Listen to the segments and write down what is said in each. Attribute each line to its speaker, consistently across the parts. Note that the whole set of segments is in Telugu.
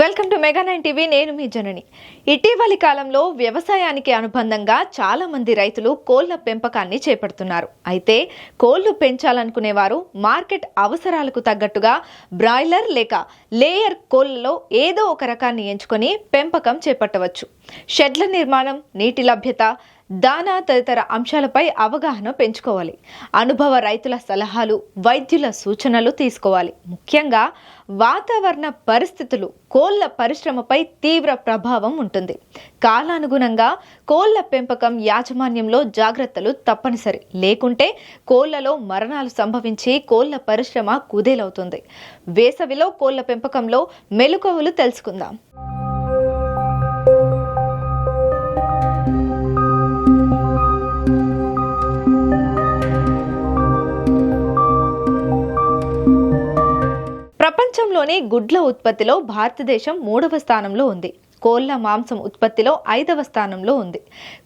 Speaker 1: Welcome to mega nine TV నేను మీ జనని. ఇటీవలి కాలంలో వ్యవసాయానికి అనుబంధంగా చాలామంది రైతులు కోళ్ళ పెంపకాన్ని చేపడుతున్నారు. అయితే కోళ్ళు పెంచాలనుకునేవారు మార్కెట్ అవసరాలకు తగ్గట్టుగా బ్రాయిలర్ లేక లేయర్ కోళ్ళలో ఏదో ఒక రకాన్ని ఎంచుకొని పెంపకం చేపట్టవచ్చు. షెడ్ల నిర్మాణం నీటి లభ్యత దానా తదితర అంశాలపై అవగాహన పెంచుకోవాలి. అనుభవ రైతుల సలహాలు వైద్యుల సూచనలు తీసుకోవాలి. ముఖ్యంగా వాతావరణ పరిస్థితులు కోళ్ళ పరిశ్రమపై తీవ్ర ప్రభావం ఉంటుంది. కాలానుగుణంగా కోళ్ళ పెంపకం యాజమాన్యంలో జాగ్రత్తలు తప్పనిసరి. లేకుంటే కోళ్ళలో మరణాలు సంభవించి కోళ్ళ పరిశ్రమ కుదేలవుతుంది. వేసవిలో కోళ్ళ పెంపకంలో మెలకువలు తెలుసుకుందాం. ప్రపంచంలోనే గుడ్ల ఉత్పత్తిలో భారతదేశం మూడవ స్థానంలో ఉంది. కోళ్ళ మాంసం ఉత్పత్తిలో ఐదవ స్థానంలో ఉంది.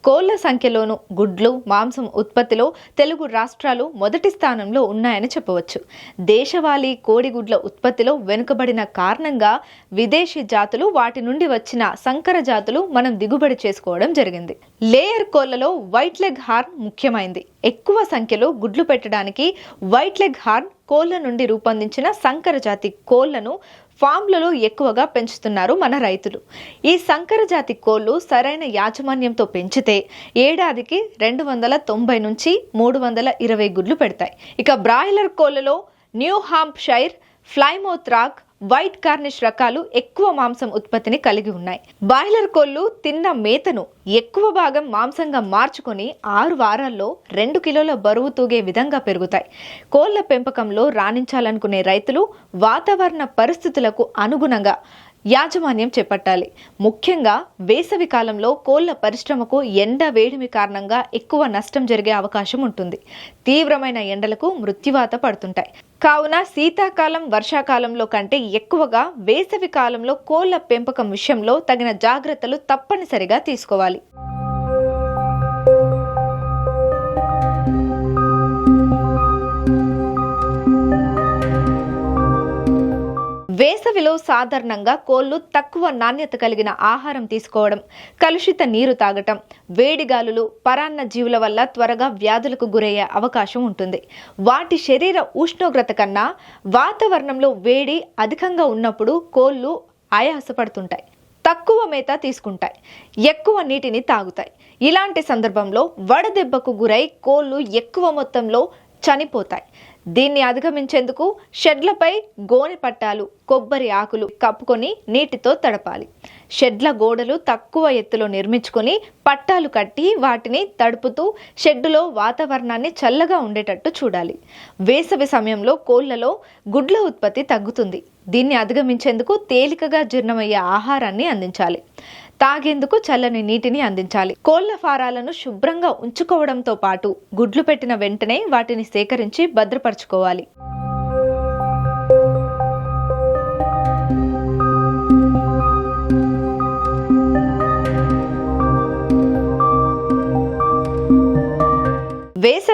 Speaker 1: కోళ్ళ సంఖ్యలోను గుడ్లు మాంసం ఉత్పత్తిలో తెలుగు రాష్ట్రాలు మొదటి స్థానంలో ఉన్నాయని చెప్పవచ్చు. దేశవాళీ కోడిగుడ్ల ఉత్పత్తిలో వెనుకబడిన కారణంగా విదేశీ జాతులు వాటి నుండి వచ్చిన సంకర జాతులు మనం దిగుబడి చేసుకోవడం జరిగింది. లేయర్ కోళ్ళలో వైట్ లెగ్ హార్న్ ముఖ్యమైంది. ఎక్కువ సంఖ్యలో గుడ్లు పెట్టడానికి వైట్ లెగ్ హార్న్ కోళ్ళ నుండి రూపొందించిన సంకర జాతి కోళ్ళను ఫామ్లలో ఎక్కువగా పెంచుతున్నారు మన రైతులు. ఈ సంకర జాతి కోళ్ళు సరైన యాజమాన్యంతో పెంచితే ఏడాదికి రెండు వందల తొంభై నుంచి మూడు వందల ఇరవై గుడ్లు పెడతాయి. ఇక broiler కోళ్ళలో New Hampshire shire Rock White Cornish రకాలు ఎక్కువ మాంసం ఉత్పత్తిని కలిగి ఉన్నాయి. బాయిలర్ కోళ్ళు తిన్న మేతను ఎక్కువ భాగం మాంసంగా మార్చుకొని ఆరు వారాల్లో రెండు కిలోల బరువు తూగే విధంగా పెరుగుతాయి. కోళ్ళ పెంపకంలో రాణించాలనుకునే రైతులు వాతావరణ పరిస్థితులకు అనుగుణంగా యాజమాన్యం చేపట్టాలి. ముఖ్యంగా వేసవి కాలంలో కోళ్ళ పరిశ్రమకు ఎండ వేడిమి కారణంగా ఎక్కువ నష్టం జరిగే అవకాశం ఉంటుంది. తీవ్రమైన ఎండలకు మృత్యువాత పడుతుంటాయి. కావున శీతాకాలం వర్షాకాలంలో కంటే ఎక్కువగా వేసవి కాలంలో కోళ్ళ పెంపకం విషయంలో తగిన జాగ్రత్తలు తప్పనిసరిగా తీసుకోవాలి. వేసవిలో సాధారణంగా కోళ్ళు తక్కువ నాణ్యత కలిగిన ఆహారం తీసుకోవడం కలుషిత నీరు తాగటం వేడిగాలులు పరాన్న జీవుల వల్ల త్వరగా వ్యాధులకు గురయ్యే అవకాశం ఉంటుంది. వాటి శరీర ఉష్ణోగ్రత కన్నా వాతావరణంలో వేడి అధికంగా ఉన్నప్పుడు కోళ్ళు ఆయాసపడుతుంటాయి తక్కువ మేత తీసుకుంటాయి ఎక్కువ నీటిని తాగుతాయి. ఇలాంటి సందర్భంలో వడదెబ్బకు గురై కోళ్ళు ఎక్కువ మొత్తంలో చనిపోతాయి. దీన్ని అధిగమించేందుకు షెడ్లపై గోనె పట్టాలు కొబ్బరి ఆకులు కప్పుకొని నీటితో తడపాలి. షెడ్ల గోడలు తక్కువ ఎత్తులో నిర్మించుకొని పట్టాలు కట్టి వాటిని తడుపుతూ షెడ్డులో వాతావరణాన్ని చల్లగా ఉండేటట్టు చూడాలి. వేసవి సమయంలో కోళ్ళలో గుడ్ల ఉత్పత్తి తగ్గుతుంది. దీన్ని అధిగమించేందుకు తేలికగా జీర్ణమయ్యే ఆహారాన్ని అందించాలి. తాగేందుకు చల్లని నీటిని అందించాలి. కోళ్ళ ఫారాలను శుభ్రంగా ఉంచుకోవడంతో పాటు గుడ్లు పెట్టిన వెంటనే వాటిని సేకరించి భద్రపరచుకోవాలి.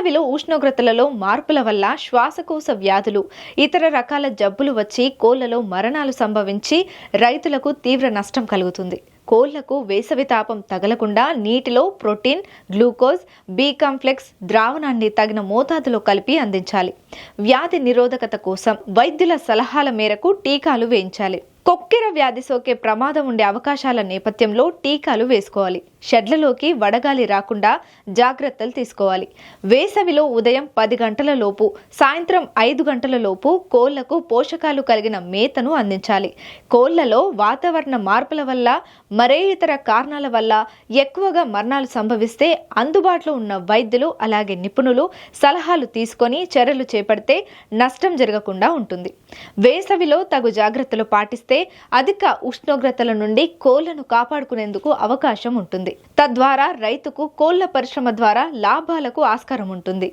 Speaker 1: వేసవిలో ఉష్ణోగ్రతలలో మార్పుల వల్ల శ్వాసకోశ వ్యాధులు ఇతర రకాల జబ్బులు వచ్చి కోళ్ళలో మరణాలు సంభవించి రైతులకు తీవ్ర నష్టం కలుగుతుంది. కోళ్ళకు వేసవి తాపం తగలకుండా నీటిలో ప్రోటీన్ గ్లూకోజ్ బీ కాంప్లెక్స్ ద్రావణాన్ని తగిన మోతాదులో కలిపి అందించాలి. వ్యాధి నిరోధకత కోసం వైద్యుల సలహాల మేరకు టీకాలు వేయించాలి. కొక్కెర వ్యాధి సోకే ప్రమాదం ఉండే అవకాశాల నేపథ్యంలో టీకాలు వేసుకోవాలి. షెడ్లలోకి వడగాలి రాకుండా జాగ్రత్తలు తీసుకోవాలి. వేసవిలో ఉదయం పది గంటల లోపు సాయంత్రం ఐదు గంటల లోపు కోళ్ళకు పోషకాలు కలిగిన మేతను అందించాలి. కోళ్ళలో వాతావరణ మార్పుల వల్ల మరే ఇతర కారణాల వల్ల ఎక్కువగా మరణాలు సంభవిస్తే అందుబాటులో ఉన్న వైద్యులు అలాగే నిపుణులు సలహాలు తీసుకొని చర్యలు చేపడితే నష్టం జరగకుండా ఉంటుంది. వేసవిలో తగు జాగ్రత్తలు పాటిస్తే అధిక ఉష్ణోగ్రతల నుండి కోళ్ళను కాపాడుకునేందుకు అవకాశం ఉంటుంది. తద్వారా రైతుకు కోళ్ళ పరిశ్రమ ద్వారా లాభాలకు ఆస్కారం ఉంటుంది.